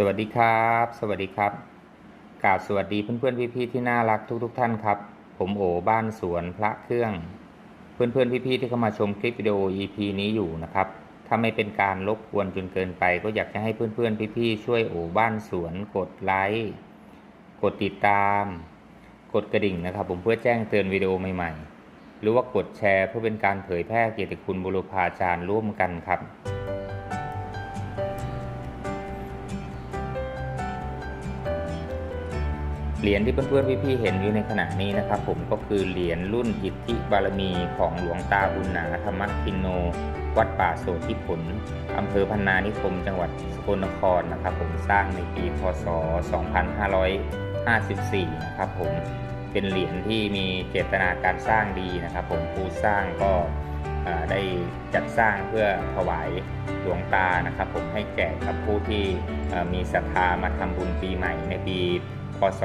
สวัสดีครับ สวัสดีครับกราบสวัสดีเพื่อนๆพี่ๆที่น่ารักทุก ๆ ท่านครับ ผมโอบ้านสวนพระเครื่อง เพื่อนๆพี่ๆที่เข้ามาชมคลิปวิดีโอ EP นี้อยู่นะครับ ถ้าไม่เป็นการรบกวนจนเกินไป ก็อยากจะให้เพื่อนๆพี่ๆช่วยโอบ้านสวนกดไลค์กดติดตาม กดกระดิ่งนะครับ ผมเพื่อแจ้งเตือนวิดีโอใหม่ๆ หรือว่ากดแชร์เพื่อเป็นการเผยแพร่เกียรติคุณบุรพาจารย์ร่วมกันครับ เหรียญที่เพื่อนๆพี่ๆเห็นอยู่ในขณะนี้นะครับ ผมก็คือเหรียญรุ่นอิทธิบารมีของหลวงตาบุญหนาธรรมทินโน วัดป่าโสธิผลอำเภอพันนานิคม จังหวัดสกลนครนะครับ ผมสร้างในปีพศ 2554 นะครับผมเป็นเหรียญที่มีเจตนาการสร้างดีนะครับ ผมผู้สร้างก็ได้จัดสร้างเพื่อถวายหลวงตานะครับ ผมให้แก่กับผู้ที่มีศรัทธามาทำบุญปีใหม่ในปีพ พศ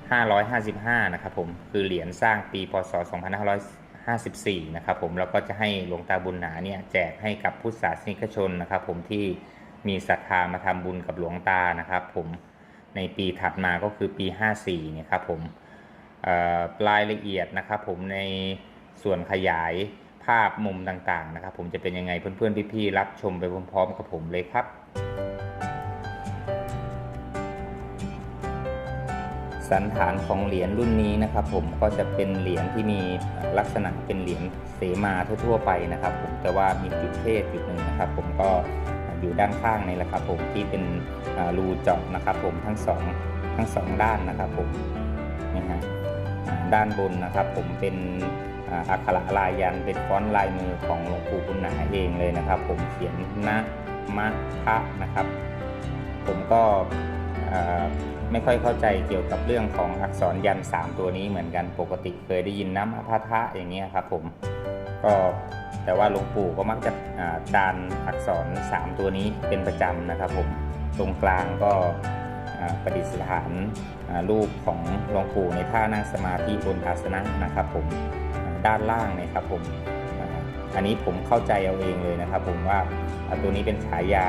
2555 นะครับผมคือเหรียญสร้างปีพศ 2554 นะครับผมแล้วก็จะให้หลวงตาบุญหนาเนี่ยแจกให้กับผู้ศาสนิกชนนะครับผมที่มีศรัทธามาทำบุญกับหลวงตานะครับผมในปีถัดมาก็คือปี 54 เนี่ยครับผมรายละเอียดนะครับผมในส่วนขยายภาพมุมต่างๆนะครับผมจะเป็นยังไงเพื่อนๆพี่ๆรับชมไปพร้อมๆกับผมเลยครับ สันฐานของเหรียญรุ่นนี้นะครับ ผมก็จะเป็นเหรียญที่มีลักษณะเป็นเหรียญเสมาทั่วๆไปนะครับ ผมแต่ว่ามีจุดเทศจุดหนึ่งนะครับ ผมก็อยู่ด้านข้างนี่แหละครับผมที่เป็นรูเจาะนะครับ ผมทั้งสองทั้งสองด้านนะครับ ผมนี่ฮะด้านบนนะครับ ผมเป็นอักขระลายยันเป็นฟอนต์ลายมือของหลวงปู่บุญหนาเองเลยนะครับ ผมเขียนนะมะพะนะครับ ผมก็ ไม่ค่อยเข้าใจเกี่ยวกับเรื่องของอักษรยันต์3ตัวนี้เหมือนกันปกติเคยได้ยินน้ำอภาทะอย่างเงี้ยครับผมก็แต่ว่าหลวงปู่ก็มักจะอ่าจานอักษร 3 ตัวนี้เป็นประจำนะครับผมตรงกลางก็ประดิษฐานรูปของหลวงปู่ในท่านั่งสมาธิบนอาสนะนะครับผมด้านล่างนี่ยครับผมอันนี้ผมเข้าใจเอาเองเลยนะครับผมว่าตัวนี้เป็นฉายา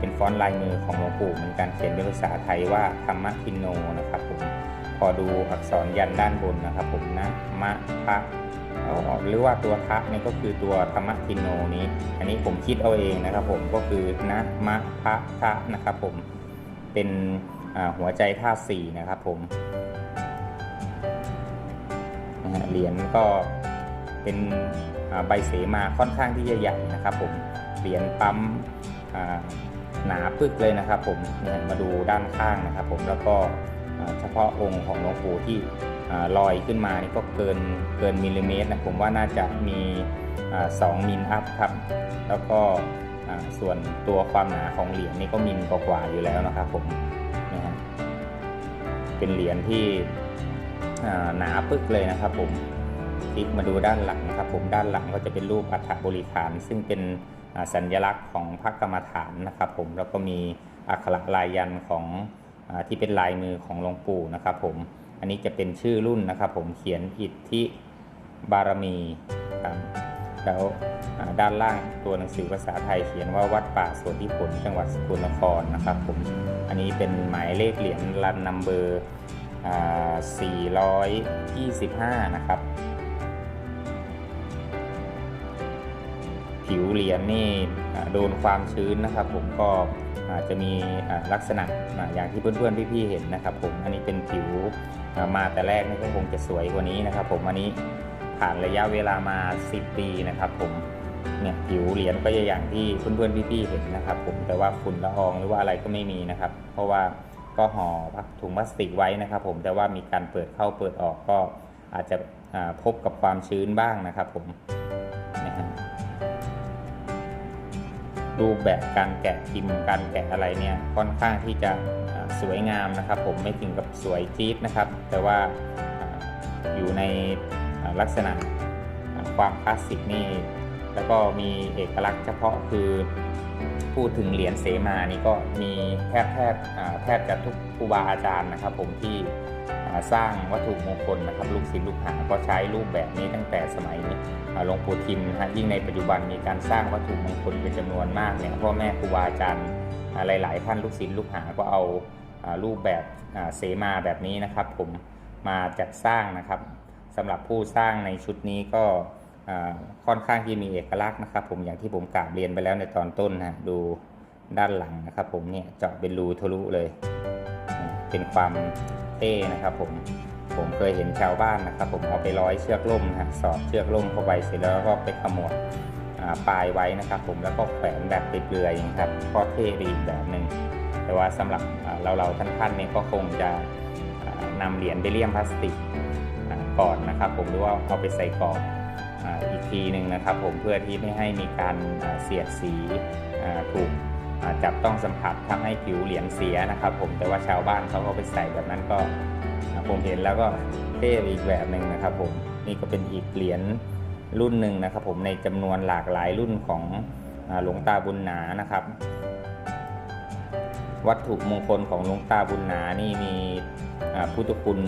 เป็นฟอนต์ลายมือของหลวงปู่เหมือนกันเขียนเป็นภาษาไทยว่าธรรมทินโนนะครับผมพอดูอักษรยันด้านบนนะครับผมนะมะพะหรือว่าตัวทะนี่ก็คือตัวธรรมทินโนนี้ อันนี้ผมคิดเอาเองนะครับผมก็คือนะมะพะทะนะครับผมเป็นหัวใจธาสี่นะครับผมเหรียญก็เป็นใบเสมาค่อนข้างที่จะใหญ่นะครับผมเหรียญปั๊ม หนาปึกเลยนะครับ ผมเนี่ยมาดูด้านข้างนะครับ ผมแล้วก็เฉพาะองค์ของหลวงปู่ที่ลอยขึ้นมานี่ก็เกินเกินมิลลิเมตรนะผมว่าน่าจะมีสองมิลอัพครับแล้วก็ส่วนตัวความหนาของเหรียญนี่ก็มิลกว่าอยู่แล้วนะครับ ผมนะฮะเป็นเหรียญที่หนาปึกเลยนะครับ ผมคลิกมาดูด้านหลังนะครับ ผมด้านหลังก็จะเป็นรูปอัฐบริขารซึ่งเป็น สัญลักษณ์ของพระกรรมฐานนะครับผมแล้วก็มีอักขระลายยันของอที่เป็นลายมือของหลวงปู่นะครับผมอันนี้จะเป็นชื่อรุ่นนะครับผมเขียนอิทธิบารมีครับแล้วด้านล่างตัวหนังสือภาษาไทยเขียนว่าวัดป่าสวนที่ผลจังหวัดสกลนครนะครับผมอันนี้เป็นหมายเลขเหรียญรันนัมเบอร์425 นะครับ ผิวเหรียญนี่โดนความชื้นนะครับ ผมก็อาจจะมีลักษณะอย่างที่เพื่อนๆพี่ๆเห็นนะครับ ผมอันนี้เป็นผิวมาแต่แรกนี่ก็คงจะสวยกว่านี้นะครับ ผมอันนี้ผ่านระยะเวลามา 10 ปีนะครับ ผมเนี่ยผิวเหรียญก็จะอย่างที่เพื่อนๆพี่ๆเห็นนะครับ ผมแต่ว่าฝุ่นละอองหรือว่าอะไรก็ไม่มีนะครับ เพราะว่าก็ห่อถุงพลาสติกไว้นะครับ ผมแต่ว่ามีการเปิดเข้าเปิดออกก็อาจจะพบกับความชื้นบ้างนะครับ ผมนะฮะ รูปแบบการแกะพิมพ์การแกะอะไรเนี่ยค่อนข้างที่จะสวยงามนะครับ ผมไม่ถึงกับสวยจี๊ดนะครับ แต่ว่าอยู่ในลักษณะความคลาสสิกนี่แล้วก็มีเอกลักษณ์เฉพาะคือพูดถึงเหรียญเสมานี่ก็มีแทบแทบแทบจะทุกครูบาอาจารย์นะครับ ผมที่ สร้างวัตถุมงคลนะครับลูกศิษย์ลูกหาก็ใช้รูปแบบนี้ตั้งแต่สมัยหลวงปู่ทิมนะฮะยิ่งในปัจจุบันมีการสร้างวัตถุมงคลเป็นจำนวนมากเนี่ยพ่อแม่ครูบาอาจารย์หลาย ๆ ท่านลูกศิษย์ลูกหาก็เอารูปแบบเสมาแบบนี้นะครับ ผมมาจัดสร้างนะครับสำหรับผู้สร้างในชุดนี้ก็ค่อนข้างที่มีเอกลักษณ์นะครับ ผมอย่างที่ผมกราบเรียนไปแล้วในตอนต้นนะดูด้านหลังนะครับ ผมเนี่ยเจาะเป็นรูทะลุเลย เป็นความ เท่นะครับผมผมเคยเห็นชาวบ้านนะครับ ผมเอาไปร้อยเชือกล่มนะสอดเชือกล่มเข้าไปเสร็จแล้วก็ไปขมวดปลายไว้นะครับ ผมแล้วก็แขวนแบบติดเปลือยๆอย่างครับก็เท่ดีอีกแบบหนึ่งแต่ว่าสำหรับอ่าเราเราๆท่านๆเนี่ยก็คงจะอ่านำเหรียญไปเลี่ยมพลาสติกก่อนนะครับ ผมหรือว่าเอาไปใส่กรอบอีกทีหนึ่งนะครับ ผมเพื่อที่ไม่ให้มีการเสียดสีถูก จับต้องสัมผัสทำให้ผิวเหรียญเสียนะครับผมแต่ว่าชาวบ้านเขาก็ไปใส่แบบนั้นก็ผมเห็นแล้วก็เท่อีกแบบหนึ่งนะครับผมนี่ก็เป็นอีกเหรียญรุ่นหนึ่งนะครับ ผมในจำนวนหลากหลายรุ่นของหลวงตาบุญหนานะครับ วัตถุมงคลของหลวงตาบุญหนานี่มีพุทธคุณ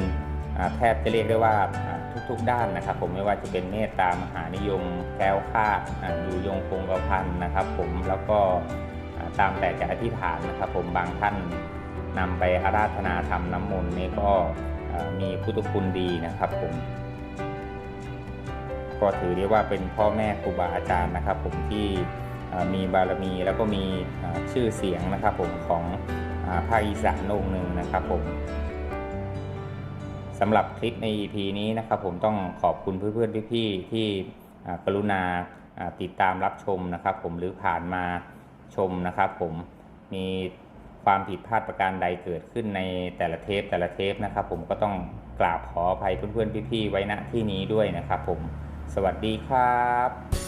แทบจะเรียกได้ว่าทุกๆด้านนะครับ ผมไม่ว่าจะเป็นเมตตามหานิยมแคล้วคลาดอ่าอยู่ยงคงกระพันนะครับ ผมแล้วก็ ตามแต่จะอธิษฐานนะครับผมบางท่านนำไปอาราธนาทำน้ำมนต์นี่ก็มีพุทธคุณดีนะครับผมก็ถือได้ว่าเป็นพ่อแม่ครูบาอาจารย์นะครับ ผมที่มีบารมีแล้วก็มีชื่อเสียงนะครับผมของภาคอีสานองค์หนึ่งนะครับผมสำหรับคลิปใน EP นี้นะครับ ผมต้องขอบคุณเพื่อนๆพี่ๆที่กรุณาติดตามรับชมนะครับ ผมหรือผ่านมา ชมนะครับผมมีความผิดพลาดประการใดเกิดขึ้นในแต่ละเทปแต่ละเทปนะครับ ผมก็ต้องกราบขออภัยเพื่อนๆพี่ๆไว้ณที่นี้ด้วยนะครับ ผม สวัสดีครับ